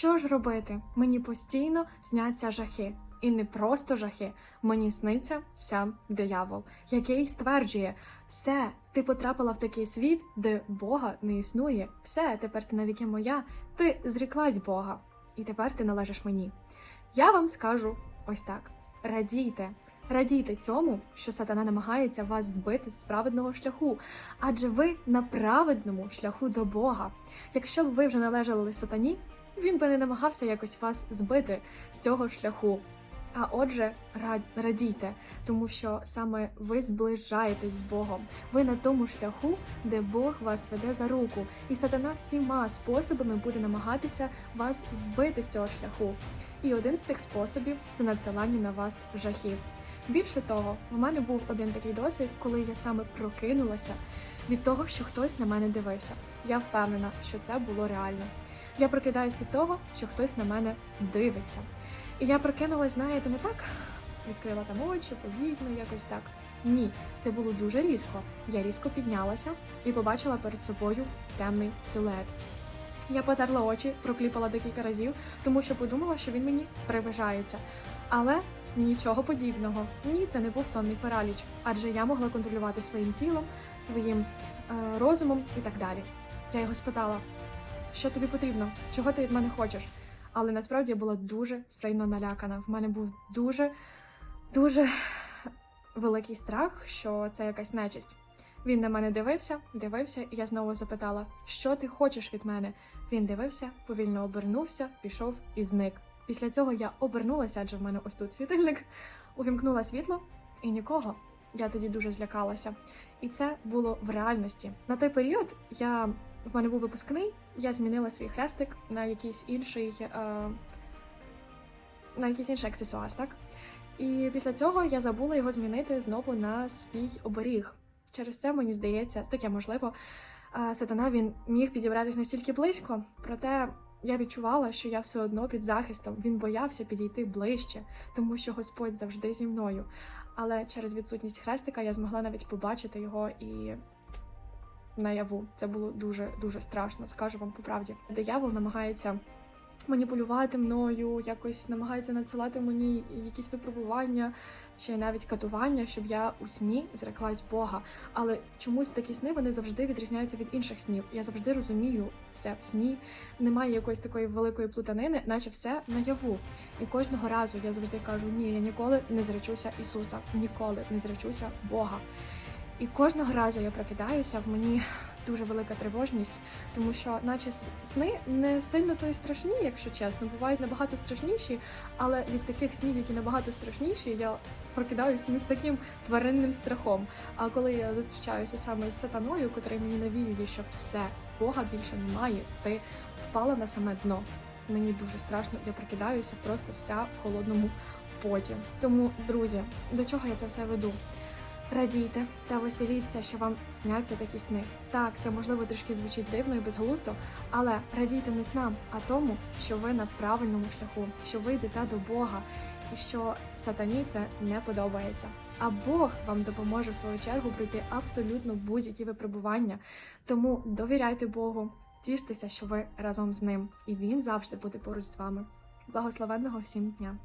Що ж робити? Мені постійно сняться жахи. І не просто жахи, мені сниться сам диявол, який стверджує, все, ти потрапила в такий світ, де Бога не існує. Все, тепер ти навіки моя, ти зріклась Бога, і тепер ти належиш мені. Я вам скажу ось так: радійте, радійте цьому, що сатана намагається вас збити з праведного шляху, адже ви на праведному шляху до Бога. Якщо б ви вже належали сатані, він би не намагався якось вас збити з цього шляху. А отже, ра- радійте, тому що саме ви зближаєтесь з Богом. Ви на тому шляху, де Бог вас веде за руку, і сатана всіма способами буде намагатися вас збити з цього шляху. І один з цих способів це надсилання на вас жахів. Більше того, в мене був один такий досвід, коли я саме прокинулася від того, що хтось на мене дивився. Я впевнена, що це було реально. Я прокидаюсь від того, що хтось на мене дивиться. І я прокинулась, знаєте, не так відкрила там очі, повільно, якось так. Ні, це було дуже різко. Я різко піднялася і побачила перед собою темний силует. Я потерла очі, прокліпала декілька разів, тому що подумала, що він мені приближається. Але нічого подібного. Ні, це не був сонний параліч, адже я могла контролювати своїм тілом, своїм е, розумом і так далі. Я його спитала, що тобі потрібно, чого ти від мене хочеш? Але насправді я була дуже сильно налякана. В мене був дуже, дуже великий страх, що це якась нечисть. Він на мене дивився, дивився, і я знову запитала, що ти хочеш від мене? Він дивився, повільно обернувся, пішов і зник. Після цього я обернулася, адже в мене ось тут світильник, увімкнула світло і нікого. Я тоді дуже злякалася. І це було в реальності. На той період я в мене був випускний, я змінила свій хрестик на якийсь інший, е, на якийсь інший аксесуар, так? І після цього я забула його змінити знову на свій оберіг. Через це мені здається, таке можливо, е, сатана він міг підібратись настільки близько, проте я відчувала, що я все одно під захистом. Він боявся підійти ближче, тому що Господь завжди зі мною. Але через відсутність хрестика я змогла навіть побачити його і наяву. Це було дуже дуже страшно, скажу вам по правді. Диявол намагається маніпулювати мною, якось намагається надсилати мені якісь випробування чи навіть катування, щоб я у сні зреклась Бога. Але чомусь такі сни вони завжди відрізняються від інших снів. Я завжди розумію все в сні. Немає якоїсь такої великої плутанини, наче все наяву. І кожного разу я завжди кажу: ні, я ніколи не зречуся Ісуса, ніколи не зречуся Бога. І кожного разу я прокидаюся, в мені дуже велика тривожність, тому що, наче сни не сильно то й страшні, якщо чесно, бувають набагато страшніші, але від таких снів, які набагато страшніші, я прокидаюся не з таким тваринним страхом. А коли я зустрічаюся саме з сатаною, котрий мені навіює, що все, Бога більше немає, ти впала на саме дно. Мені дуже страшно, я прокидаюся просто вся в холодному поті. Тому, друзі, до чого я це все веду? Радійте та веселіться, що вам сняться такі сни. Так, це можливо трішки звучить дивно і безглуздо, але радійте не снам, а тому, що ви на правильному шляху, що ви йдете до Бога, і що сатані це не подобається. А Бог вам допоможе в свою чергу пройти абсолютно будь-які випробування. Тому довіряйте Богу, тіштеся, що ви разом з ним, і він завжди буде поруч з вами. Благословенного всім дня!